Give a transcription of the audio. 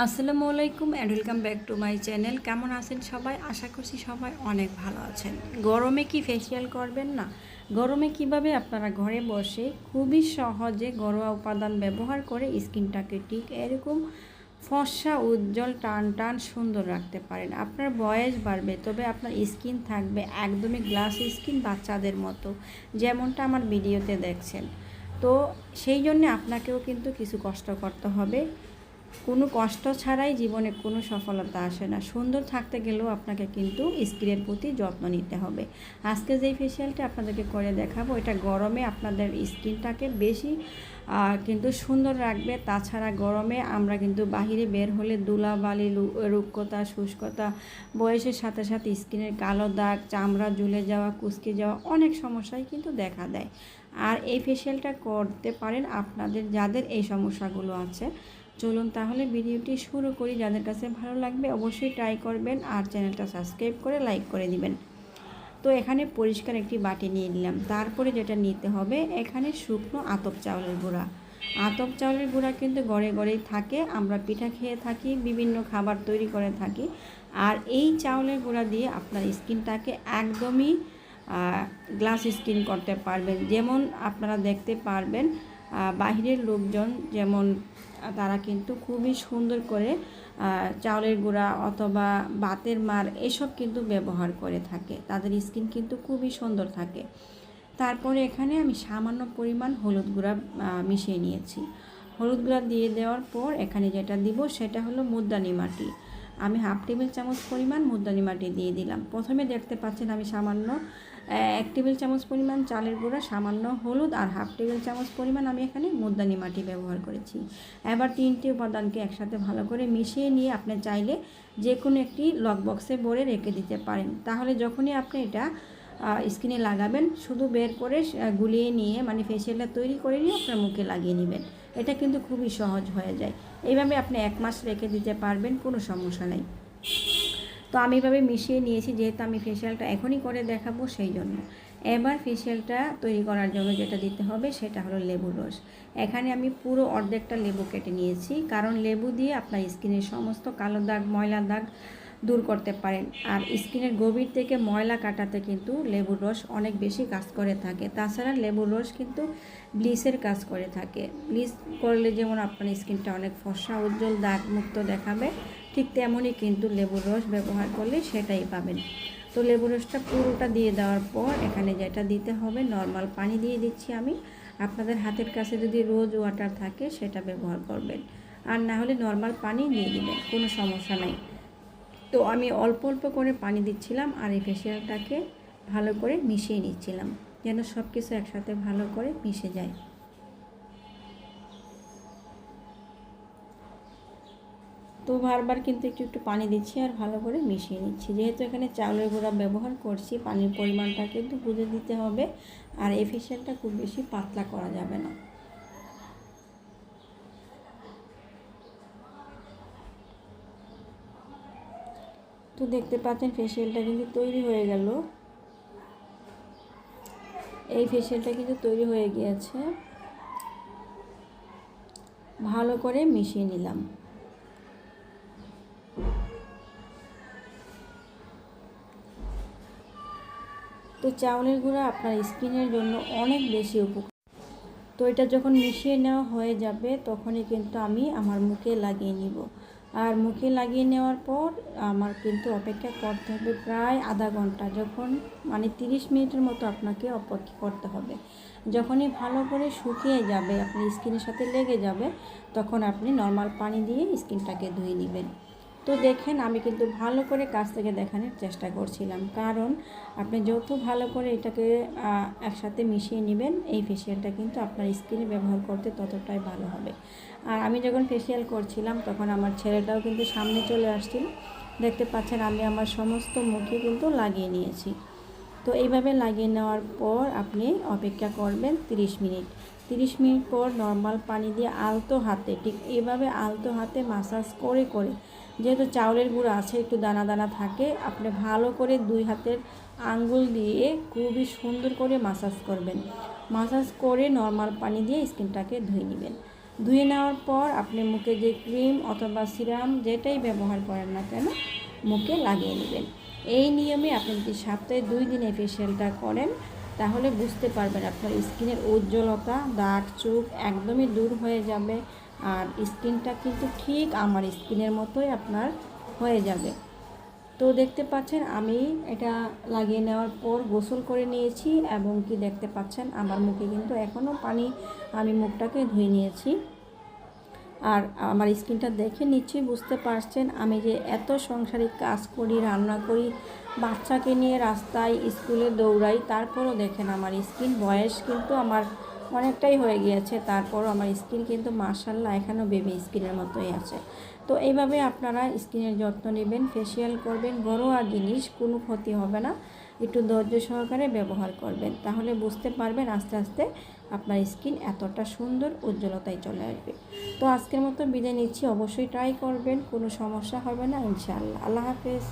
আসসালামু আলাইকুম and welcome back to my channel কেমন আছেন সবাই? আশা করছি সবাই অনেক ভালো আছেন। গরমে কি ফেসিয়াল করবেন না? গরমে কীভাবে আপনারা ঘরে বসে খুবই সহজে ঘরোয়া উপাদান ব্যবহার করে স্কিনটাকে ঠিক এরকম ফর্সা, উজ্জ্বল, টান টান, সুন্দর রাখতে পারেন। আপনার বয়স বাড়বে, তবে আপনার স্কিন থাকবে একদমই গ্লাস স্কিন বাচ্চাদের মতো, যেমনটা আমার ভিডিওতে দেখছেন। তো সেই জন্যে আপনাকেও কিন্তু কিছু কষ্ট করতে হবে। কোনো কষ্ট ছাড়াই জীবনে কোনো সফলতা আসে না। সুন্দর থাকতে গেলেও আপনাকে কিন্তু স্কিনের প্রতি যত্ন নিতে হবে। আজকে যেই ফেসিয়ালটা আপনাদেরকে করে দেখাবো, এটা গরমে আপনাদের স্কিনটাকে বেশি কিন্তু সুন্দর রাখবে। তাছাড়া গরমে আমরা কিন্তু বাহিরে বের হলে ধুলাবালি লু- রুক্ষতা শুষ্কতা, বয়সের সাথে সাথে স্কিনের কালো দাগ, চামড়া ঝুলে যাওয়া, কুচকে যাওয়া অনেক সমস্যাই কিন্তু দেখা দেয়। আর এই ফেসিয়ালটা করতে পারেন আপনাদের, যাদের এই সমস্যাগুলো আছে। চলুন তাহলে ভিডিওটি শুরু করি। যাদের কাছে ভালো লাগবে অবশ্যই ট্রাই করবেন আর চ্যানেলটা সাবস্ক্রাইব করে লাইক করে দিবেন। তো এখানে পরিষ্কার একটি বাটি নিয়ে নিলাম। তারপরে যেটা নিতে হবে, এখানে শুকনো আতপ চাউলের গুঁড়া। আতপ চাউলের গুঁড়া কিন্তু গড়ে গড়েই থাকে। আমরা পিঠা খেয়ে থাকি, বিভিন্ন খাবার তৈরি করে থাকি। আর এই চাউলের গুঁড়া দিয়ে আপনার স্কিনটাকে একদমই গ্লাস স্কিন করতে পারবেন। যেমন আপনারা দেখতে পারবেন বাহিরের লোকজন যেমন তারা কিন্তু খুবই সুন্দর করে চাউলের গুঁড়া অথবা বাতের মার এসব কিন্তু ব্যবহার করে থাকে। তাদের স্কিন কিন্তু খুবই সুন্দর থাকে। তারপরে এখানে আমি সামান্য পরিমাণ হলুদ গুঁড়া মিশিয়ে নিয়েছি। হলুদ গুঁড়া দিয়ে দেওয়ার পর এখানে যেটা দিব সেটা হলো মুদ্রানি মাটি। আমি হাফ টেবিল চামচ পরিমাণ মুদ্রানি মাটি দিয়ে দিলাম। প্রথমে দেখতে পাচ্ছেন আমি সামান্য এক টেবিল চামচ পরিমাণ চালের গুঁড়া, সামান্য হলুদ আর হাফ টেবিল চামচ পরিমাণ আমি এখানে মুদ্রানি মাটি ব্যবহার করেছি। এবার তিনটি উপাদানকে একসাথে ভালো করে মিশিয়ে নিয়ে আপনি চাইলে যে কোনো একটি লক বক্সে ভরে রেখে দিতে পারেন। তাহলে যখনই আপনি এটা স্কিনে লাগাবেন, শুধু বের করে গুলিয়ে নিয়ে মানে ফেসিয়ালটা তৈরি করে নিয়ে আপনার মুখে লাগিয়ে নেবেন। এটা কিন্তু খুবই সহজ হয়ে যায়। এইভাবে আপনি এক মাস রেখে দিতে পারবেন, কোনো সমস্যা নেই। তো আমি এভাবে মিশিয়ে নিয়েছি, যেহেতু আমি ফেসিয়ালটা এখনই করে দেখাবো সেই জন্য। এবার ফেসিয়ালটা তৈরি করার জন্য যেটা দিতে হবে সেটা হলো লেবু রস। এখানে আমি পুরো অর্ধেকটা লেবু কেটে নিয়েছি, কারণ লেবু দিয়ে আপনার স্কিনের সমস্ত কালো দাগ, ময়লা দাগ দূর করতে পারেন। আর স্কিনের গভীর থেকে ময়লা কাটাতে কিন্তু লেবুর রস অনেক বেশি কাজ করে থাকে। তাছাড়া লেবুর রস কিন্তু ব্লিচের কাজ করে থাকে। ব্লিচ করলে যেমন আপনার স্কিনটা অনেক ফর্সা, উজ্জ্বল দাগ মুক্ত দেখাবে। ঠিক তেমনই কিন্তু লেবুর রস ব্যবহার করলে সেটাই পাবেন। তো লেবু রসটা পুরোটা দিয়ে দেওয়ার পর এখানে যেটা দিতে হবে, নর্মাল পানি দিয়ে দিচ্ছি আমি। আপনাদের হাতের কাছে যদি রোজ ওয়াটার থাকে সেটা ব্যবহার করবেন। আর না হলে নর্মাল পানি দিয়ে দিবেন, কোনো সমস্যা নাই। তো আমি অল্প অল্প করে পানি দিচ্ছিলাম আর এই ফেসিয়ালটাকে ভালো করে মিশিয়ে নিচ্ছিলাম, যেন সব কিছু একসাথে ভালো করে মিশে যায়। তো বারবার কিন্তু একটু একটু পানি দিচ্ছি আর ভালো করে মিশিয়ে নিচ্ছি। যেহেতু এখানে চাউলের গুঁড়া ব্যবহার করছি, পানির পরিমাণটা কিন্তু বুঝে দিতে হবে আর এই খুব বেশি পাতলা করা যাবে না। তো দেখতে পাচ্ছেন ফেসিয়ালটা কিন্তু তৈরি হয়ে গেল। এই ফেসিয়ালটা কিন্তু তৈরি হয়ে গিয়েছে। ভালো করে মিশিয়ে নিলাম। তো চাউলের গুঁড়া আপনার স্কিনের জন্য অনেক বেশি উপকার। তো এটা যখন মিশিয়ে নেওয়া হয়ে যাবে, তখনই কিন্তু আমি আমার মুখে লাগিয়ে নিব। আর মুখে লাগিয়ে নেওয়ার পর আমার কিন্তু অপেক্ষা করতে হবে প্রায় আধা ঘণ্টা, যখন মানে তিরিশ মিনিটের মতো আপনাকে অপেক্ষা করতে হবে। যখনই ভালো করে শুকিয়ে যাবে, আপনার স্কিনের সাথে লেগে যাবে, তখন আপনি নর্মাল পানি দিয়ে স্কিনটাকে ধুয়ে নেবেন। তো দেখেন, আমি কিন্তু ভালো করে কাছ থেকে দেখানোর চেষ্টা করছিলাম। কারণ আপনি যত ভালো করে এটাকে একসাথে মিশিয়ে নেবেন, এই ফেসিয়ালটা কিন্তু আপনার স্কিনে ব্যবহার করতে ততটাই ভালো হবে। আর আমি যখন ফেসিয়াল করছিলাম, তখন আমার ছেলেটাও কিন্তু সামনে চলে আসছিল। দেখতে পাচ্ছেন, আমি আমার সমস্ত মুখে কিন্তু লাগিয়ে নিয়েছি। তো এইভাবে লাগিয়ে নেওয়ার পর আপনি অপেক্ষা করবেন 30 মিনিট। 30 মিনিট পর নর্মাল পানি দিয়ে আলতো হাতে, ঠিক এইভাবে আলতো হাতে মাসাজ করে করে যেহেতু চাউলের গুঁড়ো আছে, একটু দানা দানা থাকে, আপনি ভালো করে দুই হাতের আঙ্গুল দিয়ে খুবই সুন্দর করে মাসাজ করবেন। মাসাজ করে নর্মাল পানি দিয়ে স্কিনটাকে ধুয়ে নেবেন। ধুয়ে নেওয়ার পর আপনি মুখে যে ক্রিম অথবা সিরাম যেটাই ব্যবহার করেন না কেন, মুখে লাগিয়ে নেবেন। এই নিয়মে আপনি যদি সপ্তাহে দুই দিনে ফেসিয়ালটা করেন, তাহলে বুঝতে পারবেন আপনার স্কিনের উজ্জ্বলতা, দাগ চুপ একদমই দূর হয়ে যাবে আর স্কিনটা কিন্তু ঠিক আমার স্কিনের মতোই আপনার হয়ে যাবে। তো দেখতে পাচ্ছেন আমি এটা লাগিয়ে নেওয়ার পর গোসল করে নিয়েছি এবং কি দেখতে পাচ্ছেন আমার মুখে কিন্তু এখনও পানি, আমি মুখটাকে ধুয়ে নিয়েছি। আর আমার স্কিনটা দেখে নিশ্চয়ই বুঝতে পারছেন আমি যে এত সংসারিক কাজ করি, রান্না করি, বাচ্চাকে নিয়ে রাস্তায়, স্কুলে দৌড়াই, তারপরও দেখেন আমার স্কিন বয়স কিন্তু আমার অনেকটাই হয়ে গিয়েছে, তারপরও আমার স্কিন কিন্তু মার্শাল্লাহ এখানেও বেবি স্কিনের মতোই আছে। তো এইভাবে আপনারা স্কিনের যত্ন নেবেন ফেসিয়াল করবেন, ঘরোয়া জিনিস, কোনো ক্ষতি হবে না। একটু ধৈর্য সহকারে ব্যবহার করবেন, তাহলে বুঝতে পারবেন আস্তে আস্তে আপনার স্কিন এতটা সুন্দর উজ্জ্বলতায় চলে আসবে। তো আজকের মতো বিদায় নিচ্ছি, অবশ্যই ট্রাই করবেন, কোনো সমস্যা হবে না, ইনশাআল্লাহ। আল্লাহ হাফেজ।